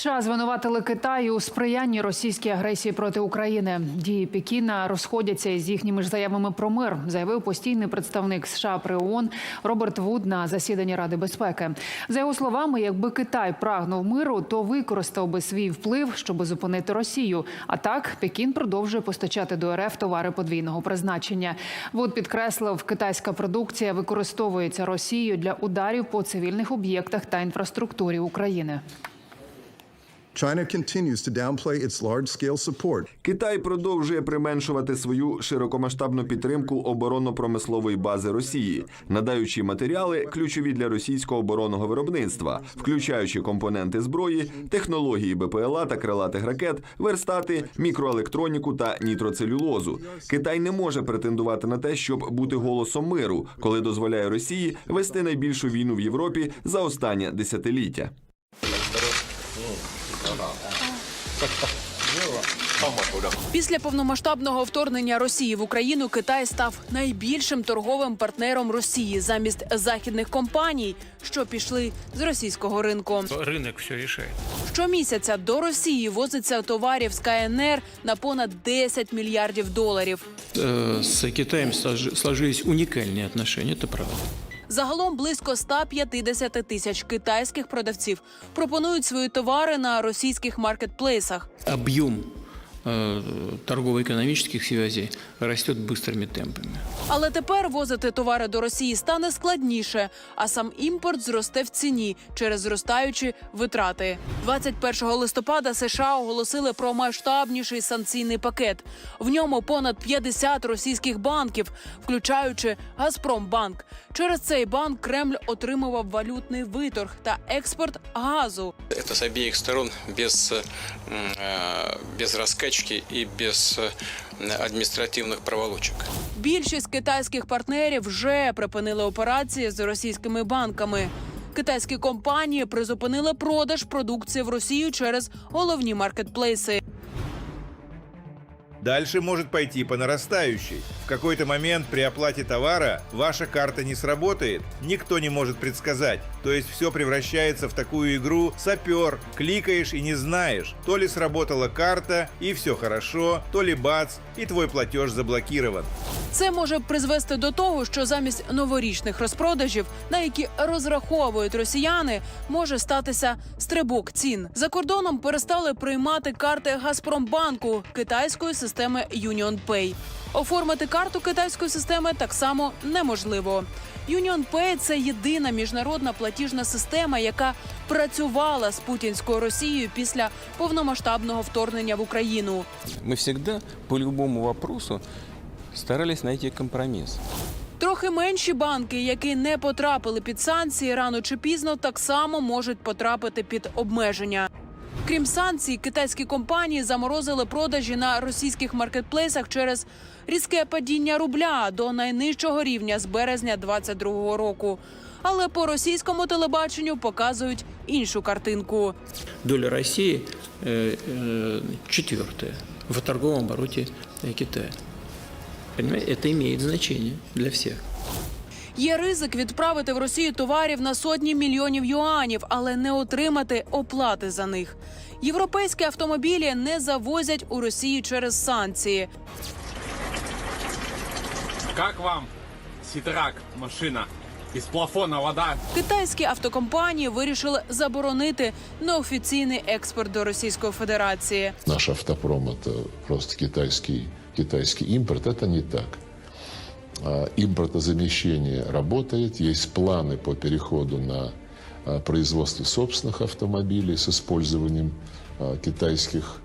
США звинуватили Китай у сприянні російській агресії проти України. Дії Пекіна розходяться із їхніми ж заявами про мир, заявив постійний представник США при ООН Роберт Вуд на засіданні Ради безпеки. За його словами, якби Китай прагнув миру, то використав би свій вплив, щоб зупинити Росію. А так Пекін продовжує постачати до РФ товари подвійного призначення. Вуд підкреслив, китайська продукція використовується Росією для ударів по цивільних об'єктах та інфраструктурі України. China continues to downplay its large-scale support Китай продовжує применшувати свою широкомасштабну підтримку оборонно-промислової бази Росії, надаючи матеріали ключові для російського оборонного виробництва, включаючи компоненти зброї, технології БПЛА та крилатих ракет, верстати, мікроелектроніку та нітроцелюлозу. Китай не може претендувати на те, щоб бути голосом миру, коли дозволяє Росії вести найбільшу війну в Європі за останнє десятиліття. Після повномасштабного вторгнення Росії в Україну Китай став найбільшим торговим партнером Росії замість західних компаній, що пішли з російського ринку. Рынок все решает. Щомісяця до Росії возиться товарів з КНР на понад 10 мільярдів доларів. Э, С Китаем слож- сложились уникальные отношения, это правда. Загалом близько 150 тисяч китайських продавців пропонують свої товари на російських маркетплейсах. Объем э, торгово-экономических связей растет быстрыми темпами. Але тепер возити товари до Росії стане складніше, а сам імпорт зросте в ціні через зростаючі витрати. 21 листопада США оголосили про масштабніший санкційний пакет. В ньому понад 50 російських банків, включаючи Газпромбанк. Через цей банк Кремль отримував валютний виторг та експорт газу. Это с обеих сторон без, э, м, э, без розкачки і без адміністративних проволочок. Більшість китайських партнерів вже припинили операції з російськими банками. Китайські компанії призупинили продаж продукції в Росію через головні маркетплейси. Дальше может пойти по нарастающей. В какой-то момент при оплате товара ваша карта не сработает, никто не может предсказать. То есть все превращается в такую игру сапер, кликаешь и не знаешь, то ли сработала карта и все хорошо, то ли бац, и твой платеж заблокирован. Це може призвести до того, що замість новорічних розпродажів, на які розраховують росіяни, може статися стрибок цін. За кордоном перестали приймати карти Газпромбанку китайської системи UnionPay. Оформити карту китайської системи так само неможливо. UnionPay – це єдина міжнародна платіжна система, яка працювала з путінською Росією після повномасштабного вторгнення в Україну. Мы всегда по любому вопросу старались найти компромисс. Трохи менші банки, які не потрапили під санкції, рано чи пізно так само можуть потрапити під обмеження. Крім санкцій, китайські компанії заморозили продажі на російських маркетплейсах через різке падіння рубля до найнижчого рівня з березня 2022 року. Але по російському телебаченню показують іншу картинку. Доля России э, э, четвертая в торговом обороте э, Китая. Понимаете, это имеет значение для всех. Є ризик відправити в Росію товарів на сотні мільйонів юанів, але не отримати оплати за них. Європейські автомобілі не завозять у Росію через санкції. Как вам Ситрак, машина? Из плафона вода. Китайські автокомпанії вирішили заборонити неофіційний експорт до Російської Федерації. Наш автопром – это просто китайский, китайский импорт. Это не так. А, Импортозамещение работает, есть планы по переходу на а, производство собственных автомобилей с использованием а, китайских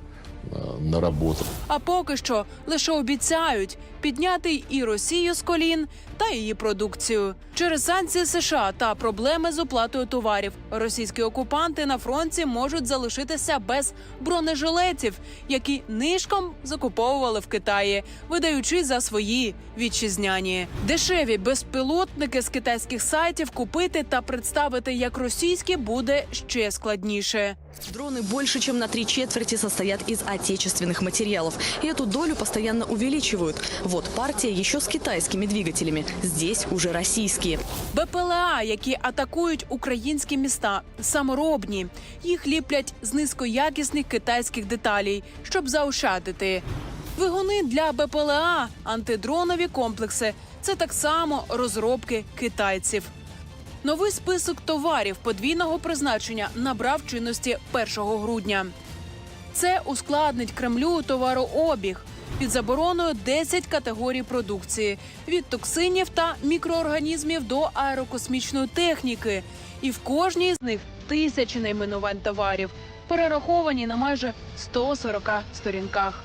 а, наработок. А поки що лише обіцяють підняти і Росію з колін та її продукцію через санкції США та проблеми з оплатою товарів. Російські окупанти на фронті можуть залишитися без бронежилетів, які нишком закуповували в Китаї, видаючи за свої вітчизняні. Дешеві безпілотники з китайських сайтів купити та представити як російські буде ще складніше. Дроны больше, чем на три четверти состоят из отечественных материалов. И эту долю постоянно увеличивают. Вот партия еще с китайскими двигателями. Здесь уже российские. БПЛА, які атакують українські міста, саморобні. Їх ліплять з низькоякісних китайських деталей, щоб заощадити. Двигуни для БПЛА, антидронові комплекси це так само розробки китайців. Новий список товарів подвійного призначення набрав чинності 1 грудня. Це ускладнить Кремлю товарообіг. Під забороною 10 категорій продукції від токсинів та мікроорганізмів до аерокосмічної техніки. І в кожній з них тисячі найменувань товарів, перераховані на майже 140 сторінках.